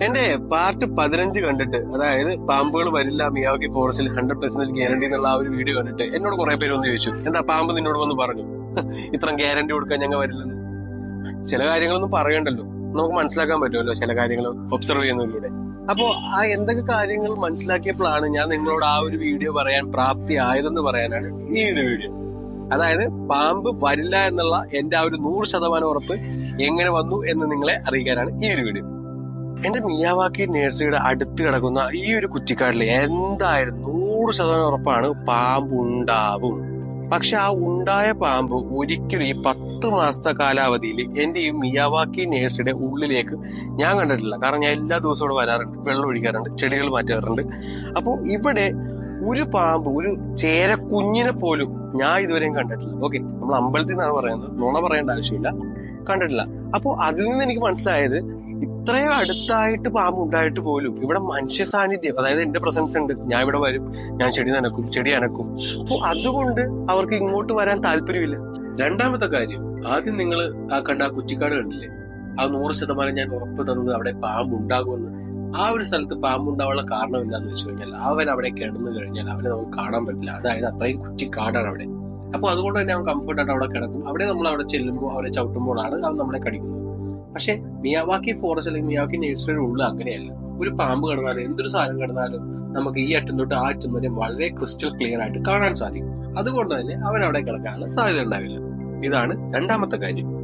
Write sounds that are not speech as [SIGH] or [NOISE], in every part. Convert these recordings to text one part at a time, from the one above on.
എന്റെ പാർട്ട് പതിനഞ്ച് കണ്ടിട്ട് അതായത് പാമ്പുകൾ വരില്ല മിയാവക്കി ഫോറസ്റ്റിൽ ഹൺഡ്രഡ് പെർസെന്റ് ഗ്യാരണ്ടി എന്നുള്ള ആ ഒരു വീഡിയോ കണ്ടിട്ട് എന്നോട് കുറെ പേര് ഒന്ന് ചോദിച്ചു എന്താ പാമ്പ് നിന്നോട് വന്ന് പറഞ്ഞു? [LAUGHS] ഇത്രയും ഗ്യാരണ്ടി കൊടുക്കാൻ ഞങ്ങൾ വരില്ലെന്ന്. ചില കാര്യങ്ങളൊന്നും പറയണ്ടല്ലോ. നമുക്ക് മനസ്സിലാക്കാൻ പറ്റുമല്ലോ ചില കാര്യങ്ങൾ ഒബ്സർവ് ചെയ്യുന്നതിലൂടെ. അപ്പോ ആ എന്തൊക്കെ കാര്യങ്ങൾ മനസ്സിലാക്കിയപ്പോഴാണ് ഞാൻ നിങ്ങളോട് ആ ഒരു വീഡിയോ പറയാൻ പ്രാപ്തി ആയതെന്ന് പറയാനാണ് ഈ ഒരു വീഡിയോ അതായത് പാമ്പ് വരില്ല എന്നുള്ള എന്റെ ആ ഒരു നൂറ് ശതമാനം ഉറപ്പ് എങ്ങനെ വന്നു എന്ന് നിങ്ങളെ അറിയിക്കാനാണ് ഈ ഒരു വീഡിയോ എന്റെ മിയാവാക്കി നേഴ്സറിയുടെ അടുത്ത് കിടക്കുന്ന ഈ ഒരു കുറ്റിക്കാട്ടിൽ എന്തായാലും നൂറ് ശതമാനം ഉറപ്പാണ് പാമ്പ് ഉണ്ടാവും. പക്ഷെ ആ ഉണ്ടായ പാമ്പ് ഒരിക്കലും ഈ പത്ത് മാസത്തെ കാലാവധിയിൽ എന്റെ ഈ മിയാവാക്കി നേഴ്സറിയുടെ ഉള്ളിലേക്ക് ഞാൻ കണ്ടിട്ടില്ല. കാരണം ഞാൻ എല്ലാ ദിവസവും ഇവിടെ വരാറുണ്ട്. വെള്ളം ഒഴിക്കാറുണ്ട്. ചെടികൾ മാറ്റാറുണ്ട്. അപ്പോൾ ഇവിടെ ഒരു പാമ്പ് ഒരു ചേര കുഞ്ഞിനെ പോലും ഞാൻ ഇതുവരെയും കണ്ടിട്ടില്ല. ഓക്കെ നമ്മൾ അമ്പലത്തിൽ നിന്നാണ് പറയുന്നത്. നുണ പറയേണ്ട ആവശ്യമില്ല. കണ്ടിട്ടില്ല. അപ്പോൾ അതിൽ നിന്ന് എനിക്ക് മനസ്സിലായത് ഇത്രയും അടുത്തായിട്ട് പാമ്പ് ഉണ്ടായിട്ട് പോലും ഇവിടെ മനുഷ്യ സാന്നിധ്യം അതായത് എന്റെ പ്രസൻസ് ഉണ്ട്. ഞാൻ ഇവിടെ വരും. ഞാൻ ചെടി നനക്കും ചെടി അനക്കും. അപ്പൊ അതുകൊണ്ട് അവർക്ക് ഇങ്ങോട്ട് വരാൻ താല്പര്യമില്ല. രണ്ടാമത്തെ കാര്യം ആദ്യം നിങ്ങൾ ആ കണ്ട ആ കുറ്റിക്കാട് കണ്ടില്ലേ? ആ നൂറ് ശതമാനം ഞാൻ ഉറപ്പ് തന്നത് അവിടെ പാമ്പ് ഉണ്ടാകുമെന്ന്. ആ ഒരു സ്ഥലത്ത് പാമ്പ് ഉണ്ടാവാനുള്ള കാരണം എന്താന്ന് വെച്ച് കഴിഞ്ഞാൽ അവൻ അവിടെ കിടന്നു കഴിഞ്ഞാൽ അവനെ നമുക്ക് കാണാൻ പറ്റില്ല. അതായത് അത്രയും കുറ്റിക്കാടാണ് അവിടെ. അപ്പൊ അതുകൊണ്ട് തന്നെ അവൻ കംഫർട്ടായിട്ട് അവിടെ കിടക്കും. അവിടെ നമ്മൾ അവിടെ ചെല്ലുമ്പോൾ അവരെ ചവിട്ടുമ്പോഴാണ് അവൻ നമ്മളെ കടിക്കുന്നത്. പക്ഷെ മിയാവാക്കി ഫോറസ്റ്റ് അല്ലെങ്കിൽ മിയാവാക്കി നേഴ്സറിയുടെ ഉള്ളിൽ അങ്ങനെയല്ല. ഒരു പാമ്പ് കിടന്നാലും എന്തൊരു സാധനം കിടന്നാലും നമുക്ക് ഈ അറ്റം തൊട്ട് ആ അറ്റം വരെ വളരെ ക്രിസ്റ്റൽ ക്ലിയർ ആയിട്ട് കാണാൻ സാധിക്കും. അതുകൊണ്ട് തന്നെ അവൻ അവിടെ കിടക്കാനുള്ള സാധ്യത ഉണ്ടാവില്ല. ഇതാണ് രണ്ടാമത്തെ കാര്യം.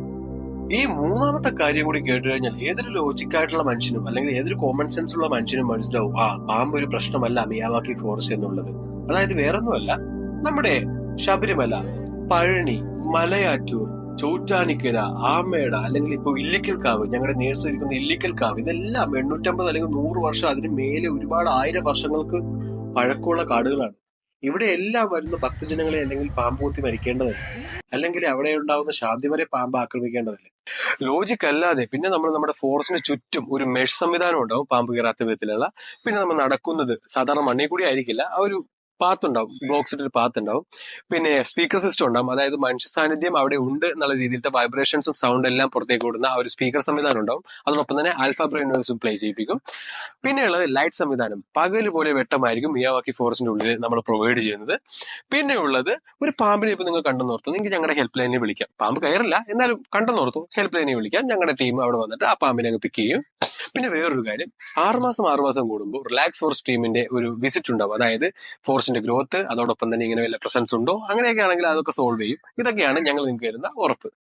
ഈ മൂന്നാമത്തെ കാര്യം കൂടി കേട്ട് കഴിഞ്ഞാൽ ഏതൊരു ലോജിക് ആയിട്ടുള്ള മനുഷ്യനും അല്ലെങ്കിൽ ഏതൊരു കോമൺ സെൻസ് ഉള്ള മനുഷ്യനും മനസ്സിലാവും ആ പാമ്പ് ഒരു പ്രശ്നമല്ല മിയാവാക്കി ഫോറസ്റ്റ് എന്നുള്ളത്. അതായത് വേറൊന്നുമല്ല. നമ്മുടെ ശബരിമല പഴനി മലയാറ്റൂർ ചോറ്റാനിക്കര ആമേട അല്ലെങ്കിൽ ഇപ്പൊ ഇല്ലിക്കൽ കാവ് ഞങ്ങളുടെ നേഴ്സ് ഇരിക്കുന്ന ഇല്ലിക്കൽ കാവ് ഇതെല്ലാം എണ്ണൂറ്റമ്പത് അല്ലെങ്കിൽ നൂറ് വർഷം അതിന് മേലെ ഒരുപാട് ആയിരം വർഷങ്ങൾക്ക് പഴക്കമുള്ള കാടുകളാണ്. ഇവിടെ എല്ലാം വരുന്ന ഭക്തജനങ്ങളെ അല്ലെങ്കിൽ പാമ്പ് കുത്തി മരിക്കേണ്ടതല്ല? അല്ലെങ്കിൽ അവിടെ ഉണ്ടാവുന്ന ശാന്തി വരെ പാമ്പ് ആക്രമിക്കേണ്ടതല്ല? ലോജിക് അല്ലാതെ പിന്നെ നമ്മൾ നമ്മുടെ ഫോറസ്റ്റിന് ചുറ്റും ഒരു മെഷ് സംവിധാനം ഉണ്ടാവും പാമ്പ് കയറാത്ത വിധത്തിലുള്ള. പിന്നെ നമ്മൾ നടക്കുന്നത് സാധാരണ മണ്ണിൽ കൂടി ആയിരിക്കില്ല. ആ ഒരു പാത്ത് ഉണ്ടാവും ബ്ലോക്സ് ഇട്ടൊരു പാത്ത് ഉണ്ടാവും പിന്നെ സ്പീക്കർ സിസ്റ്റം ഉണ്ടാവും. അതായത് മനുഷ്യ സാന്നിധ്യം അവിടെ ഉണ്ട് എന്നുള്ള രീതിയിലത്തെ വൈബ്രേഷൻസും സൗണ്ട് എല്ലാം പുറത്തേക്ക് വിടുന്ന ഒരു സ്പീക്കർ സംവിധാനം ഉണ്ടാവും. അതോടൊപ്പം തന്നെ ആൽഫ ബ്രെയിനേഴ്സും പ്ലേ ചെയ്യിപ്പിക്കും. പിന്നെയുള്ളത് ലൈറ്റ് സംവിധാനം. പകൽ പോലെ വെട്ടമായിരിക്കും മിയാവാക്കി ഫോറസ്റ്റിന്റെ ഉള്ളിൽ നമ്മൾ പ്രൊവൈഡ് ചെയ്യുന്നത്. പിന്നെ ഉള്ളത് ഒരു പാമ്പിനെ ഇപ്പൊ നിങ്ങൾ കണ്ടെന്ന് ഓർത്തു. നിങ്ങൾക്ക് ഞങ്ങളുടെ ഹെൽപ്പ് ലൈനിൽ വിളിക്കാം. പാമ്പ് കയറില്ല. എന്നാലും കണ്ടെന്ന് ഓർത്തു. ഹെൽപ്പ് ലൈനിൽ വിളിക്കാം. ഞങ്ങളുടെ ടീം അവിടെ വന്നിട്ട് ആ പാമ്പിനെ അങ്ങ് പിക്ക് ചെയ്യും. പിന്നെ വേറൊരു കാര്യം. ആറുമാസം ആറുമാസം കൂടുമ്പോൾ റിലാക്സ് ഫോറസ്റ്റ് ടീമിന്റെ ഒരു വിസിറ്റ് ഉണ്ടാവും. അതായത് ഫോറസ്റ്റിന്റെ ഗ്രോത്ത് അതോടൊപ്പം തന്നെ ഇങ്ങനെ വല്ല പ്രസൻസ് ഉണ്ടോ? അങ്ങനെയൊക്കെ ആണെങ്കിൽ അതൊക്കെ സോൾവ് ചെയ്യും. ഇതൊക്കെയാണ് ഞങ്ങൾ നിങ്ങൾക്ക് തരുന്ന ഉറപ്പ്.